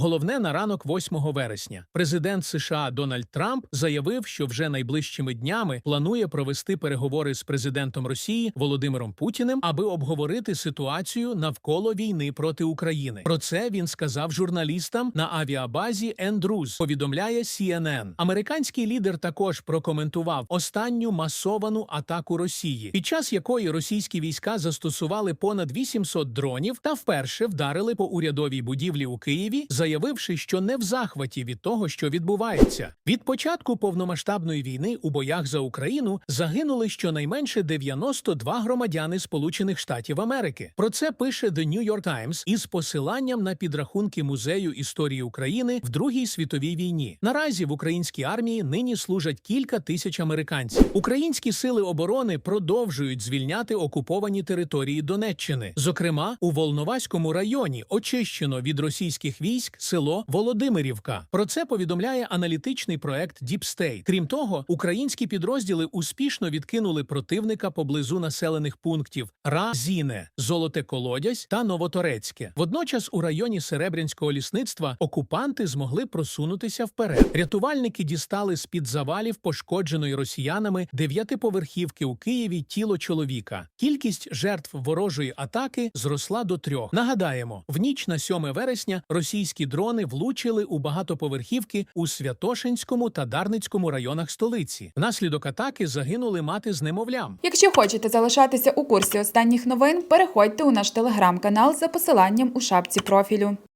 Головне на ранок 8 вересня. Президент США Дональд Трамп заявив, що вже найближчими днями планує провести переговори з президентом Росії Володимиром Путіним, аби обговорити ситуацію навколо війни проти України. Про це він сказав журналістам на авіабазі Ендрюз. Повідомляє CNN. Американський лідер також прокоментував останню масовану атаку Росії, під час якої російські війська застосували понад 800 дронів та вперше вдарили по урядовій будівлі у Києві, заявивши, що не в захваті від того, що відбувається. Від початку повномасштабної війни у боях за Україну загинули щонайменше 92 громадяни Сполучених Штатів Америки. Про це пише The New York Times із посиланням на підрахунки музею історії України в Другій світовій війні. Наразі в українській армії нині служать кілька тисяч американців. Українські сили оборони продовжують звільняти окуповані території Донеччини. Зокрема, у Волноваському районі очищено від російських військ село Володимирівка. Про це повідомляє аналітичний проект Deep. Крім того, українські підрозділи успішно відкинули противника поблизу населених пунктів Разіне, Золоте Колодязь та Новоторецьке. Водночас у районі Серебрянського лісництва окупанти змогли просунутися вперед. Рятувальники дістали з під завалів пошкодженої росіянами дев'ятиповерхівки у Києві тіло чоловіка. Кількість жертв ворожої атаки зросла до трьох. Нагадаємо, в ніч на 7 вересня російські дрони влучили у багатоповерхівки у Святошинському та Дарницькому районах столиці. Внаслідок атаки загинули мати з немовлям. Якщо хочете залишатися у курсі останніх новин, переходьте у наш телеграм-канал за посиланням у шапці профілю.